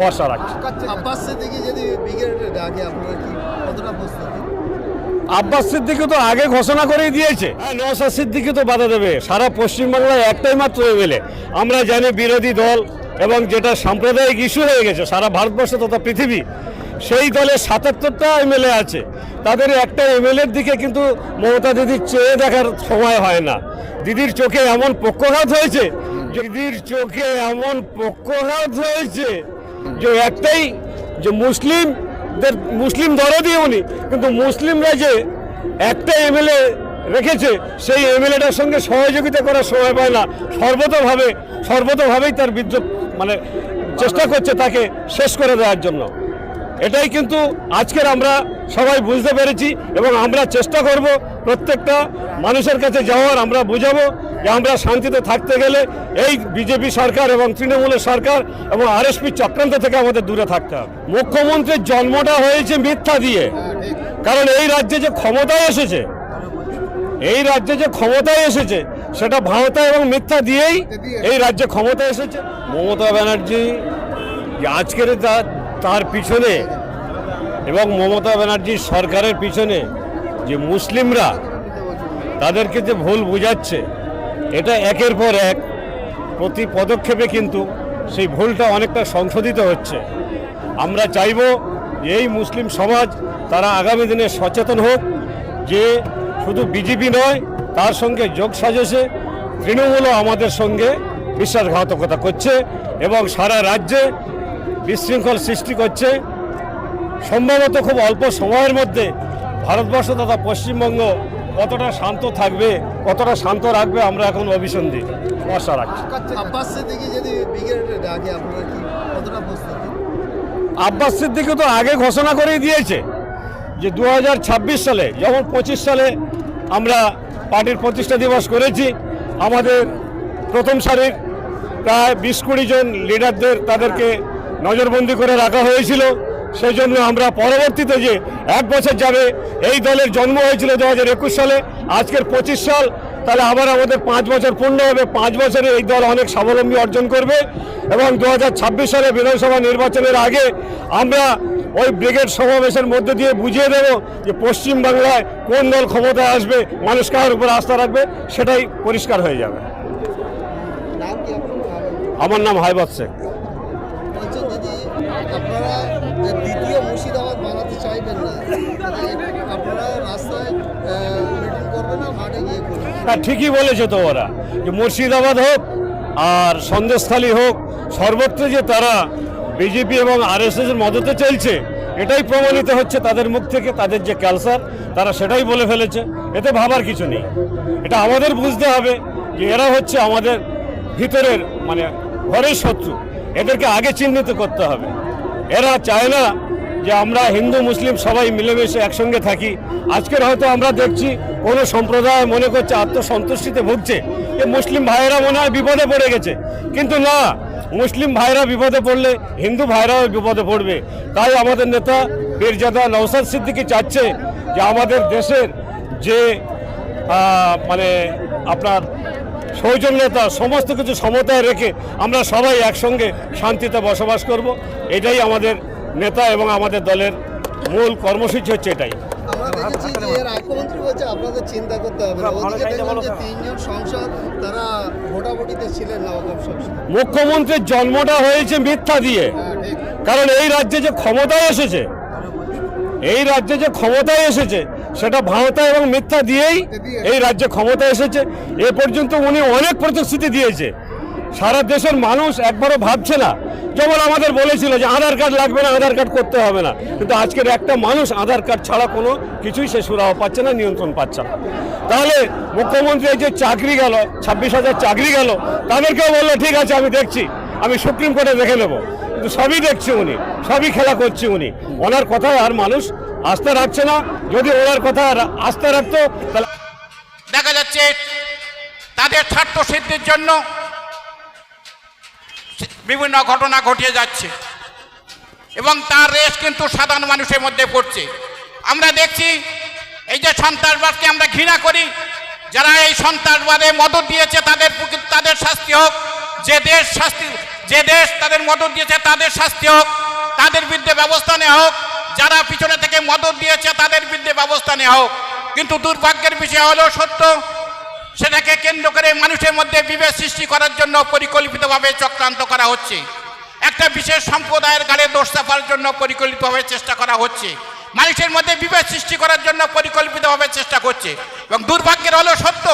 ভরসা রাখছি। আব্বাস সিদ্দিকি যদি ব্রিগেডে ডাকে আপনারা কি কতটা প্রস্তুতি? আব্বাস সিদ্দিকি তো আগে ঘোষণা করেই দিয়েছে। হ্যাঁ নওসাদ সিদ্দিকি তো বাধা দেবে। সারা পশ্চিমবাংলায় একটাই মাত্র এমএলএ আমরা জানি বিরোধী দল এবং যেটা সাম্প্রদায়িক ইস্যু হয়ে গেছে সারা ভারতবর্ষ তথা পৃথিবী সেই দলের সাতাত্তরটা এমএলএ আছে। তাদের একটা এমএলএর দিকে কিন্তু মমতা দিদির চেয়ে দেখার সময় হয় না। দিদির চোখে এমন পক্ষঘাত হয়েছে দিদির চোখে এমন পক্ষঘাত হয়েছে যে একটাই যে মুসলিমদের মুসলিম দরদি উনি, কিন্তু মুসলিমরা যে একটা এমএলএ রেখেছে, সেই এমএলএটার সঙ্গে সহযোগিতা করার সময় পায় না। সর্বতভাবে, সর্বতভাবেই তার বিদ্রোহ মানে চেষ্টা করছে তাকে শেষ করে দেওয়ার জন্য। এটাই কিন্তু আজকের আমরা সবাই বুঝতে পেরেছি এবং আমরা চেষ্টা করব প্রত্যেকটা মানুষের কাছে যাওয়ার, আমরা বুঝাবো। যে আমরা শান্তিতে থাকতে গেলে এই বিজেপি সরকার এবং তৃণমূলের সরকার এবং আর আরএসপি চক্রান্ত থেকে আমাদের দূরে থাকতে হবে। মুখ্যমন্ত্রীর জন্মটা হয়েছে মিথ্যা দিয়ে। কারণ এই রাজ্যে যে ক্ষমতায় এসেছে, এই রাজ্যে যে ক্ষমতায় এসেছে, সেটা ভাওতা এবং মিথ্যা দিয়েই এই রাজ্যে ক্ষমতা এসেছে। মমতা ব্যানার্জি আজকের তার পিছনে এবং মমতা ব্যানার্জির সরকারের পিছনে যে মুসলিমরা, তাদেরকে যে ভুল বুঝাচ্ছে এটা একের পর এক প্রতি পদক্ষেপে কিন্তু সেই ভুলটা অনেকটা সংশোধিত হচ্ছে। আমরা চাইব এই মুসলিম সমাজ তারা আগামী দিনে সচেতন হোক যে শুধু বিজেপি নয়, তার সঙ্গে যোগ সাজেছে তৃণমূলও আমাদের সঙ্গে বিশ্বাসঘাতকতা করছে এবং সারা রাজ্যে বিশৃঙ্খল সৃষ্টি করছে। সম্ভবত খুব অল্প সময়ের মধ্যে ভারতবর্ষ তথা পশ্চিমবঙ্গ কতটা শান্ত থাকবে কতটা শান্ত রাখবে আমরা এখন অভিসন্ধি। ভরসা রাখছি। আব্বাস সিদ্দিকি তো আগে ঘোষণা করেই দিয়েছে যে দু হাজার ছাব্বিশ সালে যখন পঁচিশ সালে আমরা পার্টির প্রতিষ্ঠা দিবস করেছি আমাদের প্রথম সারির প্রায় বিশ কুড়ি জন লিডারদের তাদেরকে নজরবন্দি করে রাখা হয়েছিল। সেই জন্য আমরা পরবর্তীতে যে এক বছর যাবে এই দলের জন্ম হয়েছিল দু হাজার একুশ সালে। আজকের পঁচিশ সাল তাহলে আবার আমাদের পাঁচ বছর পূর্ণ হবে। পাঁচ বছরে এই দল অনেক স্বাবলম্বী অর্জন করবে এবং দু হাজার ছাব্বিশ সালে বিধানসভা নির্বাচনের আগে আমরা ওই ব্রিগেড সমাবেশের মধ্যে দিয়ে বুঝিয়ে দেব যে পশ্চিম বাংলায় কোন দল ক্ষমতায় আসবে মানুষ কার উপর আস্থা রাখবে সেটাই পরিষ্কার হয়ে যাবে। আমার নাম হাইবাদ শেখ। আপনারা যে দ্বিতীয় মুর্শিদাবাদ বানাতে চাইবেন না আপনারা রাস্তায় মিটিং করবেন না মাঠে গিয়ে করবেন। হ্যাঁ ঠিকই বলেছে তো ওরা। যে মুর্শিদাবাদ হোক আর সন্দেশখালী হোক, সর্বত্র যে তারা বিজেপি এবং আরএসএস এর মদতে চলছে, এটাই প্রমাণিত হচ্ছে তাদের মুখ থেকে, তাদের যে ক্যালসার, তারা সেটাই বলে ফেলেছে। এতে ভাবার কিছু নেই। এটা আমাদের বুঝতে হবে যে এরা হচ্ছে আমাদের ভিতরের মানে ঘরের শত্রু। এদেরকে আগে চিহ্নিত করতে হবে। এরা চায় না যে আমরা হিন্দু, মুসলিম সবাই মিলেমিশে একসঙ্গে থাকি। আজকের হয়তো আমরা দেখছি কোনো সম্প্রদায় মনে করছে আত্মসন্তুষ্টিতে ভুগছে। যে মুসলিম ভাইয়েরা মনে হয় বিপদে পড়ে গেছে। কিন্তু না, মুসলিম ভাইরা বিপদে পড়লে হিন্দু ভাইরাও বিপদে পড়বে। তাই আমাদের নেতা বীরজাদা নৌসাদ সিদ্দিকি চাচ্ছে যে আমাদের দেশের যে মানে আপনার সৌজন্যতা সমস্ত কিছু সমতায় রেখে আমরা সবাই একসঙ্গে শান্তিতে বসবাস করব। এটাই আমাদের নেতা এবং আমাদের দলের মূল কর্মসূচি হচ্ছে এটাই। চিন্তা করতে হবে না। ওদিকে দেখলাম যে তিনজন সংসদ তারা ভোটাভুটিতে ছিলেন নবগ্রাম মুখ্যমন্ত্রীর জন্মটা হয়েছে মিথ্যা দিয়ে। হ্যাঁ কারণ এই রাজ্যে যে ক্ষমতায় এসেছে এই রাজ্যে যে ক্ষমতায় এসেছে সেটা ভাওতা এবং মিথ্যা দিয়েই এই রাজ্যে ক্ষমতা এসেছে। এ পর্যন্ত উনি অনেক প্রতিশ্রুতি দিয়েছে। সারা দেশের মানুষ একবারও ভাবছে না। যেমন আমাদের বলেছিল যে আধার কার্ড লাগবে না, আধার কার্ড করতে হবে না। কিন্তু আজকের একটা মানুষ আধার কার্ড ছাড়া কোনো কিছুই সে সুরাহ পাচ্ছে না, নিয়ন্ত্রণ পাচ্ছে না। তাহলে মুখ্যমন্ত্রী যে চাকরি গেল, ছাব্বিশ হাজার চাকরি গেল, তাদেরকেও বলল, ঠিক আছে, আমি দেখছি, আমি সুপ্রিম কোর্টে দেখে নেব। কিন্তু সবই দেখছে উনি, সবই খেলা করছে উনি। ওনার কথায় আর মানুষ আস্থা রাখছে না। যদি ওনার কথা আস্থা রাখতো, তাহলে দেখা যাচ্ছে তাদের স্বার্থ সিদ্ধির জন্য বিভিন্ন ঘটনা ঘটিয়ে যাচ্ছে এবং তার রেশ কিন্তু সাধারণ মানুষের মধ্যে পড়ছে। আমরা দেখছি এই যে সন্ত্রাসবাদকে আমরা ঘৃণা করি, যারা এই সন্ত্রাসবাদে মদত দিয়েছে তাদের তাদের শাস্তি হোক, যে দেশ শাস্তি যে দেশ তাদের মদত দিয়েছে তাদের শাস্তি হোক, তাদের বিরুদ্ধে ব্যবস্থা নেওয়া হোক যারা পিছনে থেকে মদত দিয়েছে, তাদের বিরুদ্ধে ব্যবস্থা নেওয়া হোক। কিন্তু দুর্ভাগ্যের বিষয় হলো সত্য, সেটাকে কেন্দ্র করে মানুষের মধ্যে বিভেদ সৃষ্টি করার জন্য পরিকল্পিতভাবে চক্রান্ত করা হচ্ছে। একটা বিশেষ সম্প্রদায়ের গালে দোষ চাপার জন্য পরিকল্পিতভাবে চেষ্টা করা হচ্ছে। মানুষের মধ্যে বিভেদ সৃষ্টি করার জন্য পরিকল্পিতভাবে চেষ্টা করছে। এবং দুর্ভাগ্যের হলো সত্য,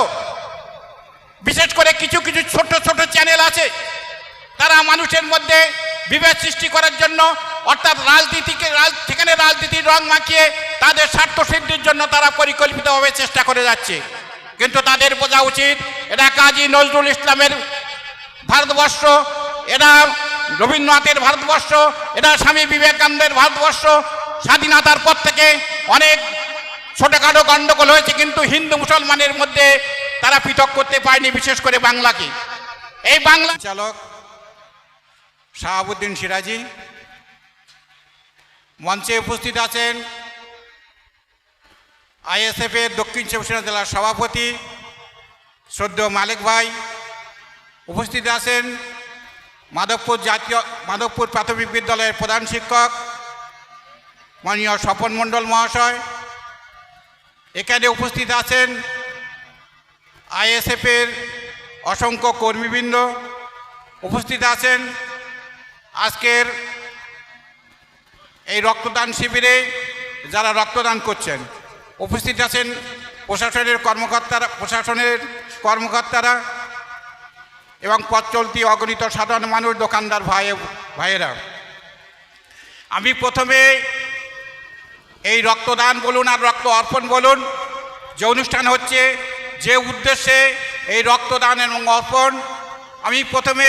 বিশেষ করে কিছু কিছু ছোট ছোট চ্যানেল আছে তারা মানুষের মধ্যে বিভেদ সৃষ্টি করার জন্য, অর্থাৎ রাজনীতিকে, রাজ, সেখানে রাজনীতির রং মাখিয়ে তাদের স্বার্থ সিদ্ধির জন্য তারা পরিকল্পিতভাবে চেষ্টা করে যাচ্ছে। কিন্তু তাদের বোঝা উচিত এটা কাজী নজরুল ইসলামের ভারতবর্ষ এটা রবীন্দ্রনাথের ভারতবর্ষ এটা স্বামী বিবেকানন্দের ভারতবর্ষ। স্বাধীনতার পর থেকে অনেক ছোটখাটো গণ্ডগোল হয়েছে, কিন্তু হিন্দু মুসলমানের মধ্যে তারা পৃথক করতে পারেনি, বিশেষ করে বাংলাকে। এই বাংলা চালক শাহাবুদ্দিন সিরাজি। মঞ্চে উপস্থিত আছেন আইএসএফ এর দক্ষিণ চব্বিশ জেলার সভাপতি সদ্য মালিক ভাই। উপস্থিত আছেন মাধবপুর জাতীয়, মাধবপুর প্রাথমিক বিদ্যালয়ের প্রধান শিক্ষক, মাননীয় স্বপন মণ্ডল মহাশয়। এখানে উপস্থিত আছেন আইএসএফের অসংখ্য কর্মীবৃন্দ। উপস্থিত আছেন আজকের এই রক্তদান শিবিরে যারা রক্তদান করছেন, উপস্থিত আছেন প্রশাসনের কর্মকর্তারা প্রশাসনের কর্মকর্তারা এবং পথ চলতি অগণিত সাধারণ মানুষ, দোকানদার ভাই, ভাইয়েরা। আমি প্রথমে এই রক্তদান বলুন আর রক্ত অর্পণ বলুন। যে অনুষ্ঠান হচ্ছে, যে উদ্দেশ্যে এই রক্তদান এবং অর্পণ, আমি প্রথমে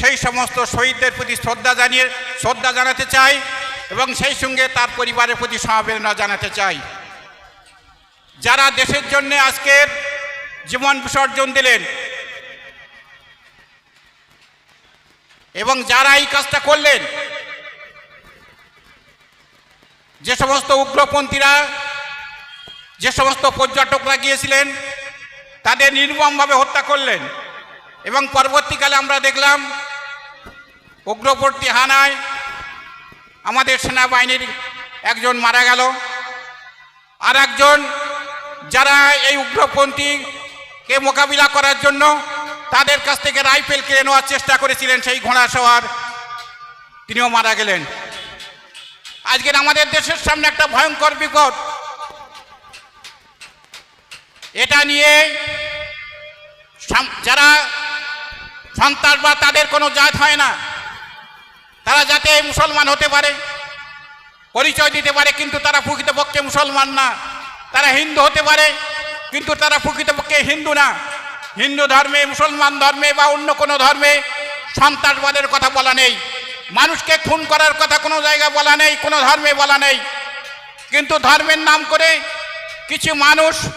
সেই সমস্ত শহীদদের প্রতি শ্রদ্ধা জানিয়ে, শ্রদ্ধা জানাতে চাই এবং সেই সঙ্গে তার পরিবারের প্রতি সমবেদনা জানাতে চাই। যারা দেশের জন্য আজকের জীবন বিসর্জন দিলেন এবং যারা এই কাজটা করলেন, যে সমস্ত উগ্রপন্থীরা, যে সমস্ত পর্যটকরা গিয়েছিলেন, তাদের নির্মমভাবে হত্যা করলেন এবং পরবর্তীকালে আমরা দেখলাম উগ্রপন্থী হানায় আমাদের সেনাবাহিনীর একজন মারা গেল। আর একজন যারা এই উগ্রপন্থীকে মোকাবিলা করার জন্য তাদের কাছ থেকে রাইফেল কেড়ে নেওয়ার চেষ্টা করেছিলেন সেই ঘোড়া সওয়ার। তিনিও মারা গেলেন। আজকের আমাদের দেশের সামনে একটা ভয়ঙ্কর বিপদ। এটা নিয়ে যারা সন্তান বা তাদের কোনো জাত হয় না। তারা যাতে মুসলমান হতে পারে, পরিচয় দিতে পারে, কিন্তু তারা প্রকৃতপক্ষে মুসলমান না। তারা হিন্দু হতে পারে, কিন্তু তারা প্রকৃতপক্ষে হিন্দু না। হিন্দু ধর্মে, মুসলমান ধর্মে বা অন্য কোনো ধর্মে সন্ত্রাসবাদের কথা বলা নেই। মানুষকে খুন করার কথা কোনো জায়গায় বলা নেই, কোনো ধর্মে বলা নেই। কিন্তু ধর্মের নাম করে কিছু মানুষ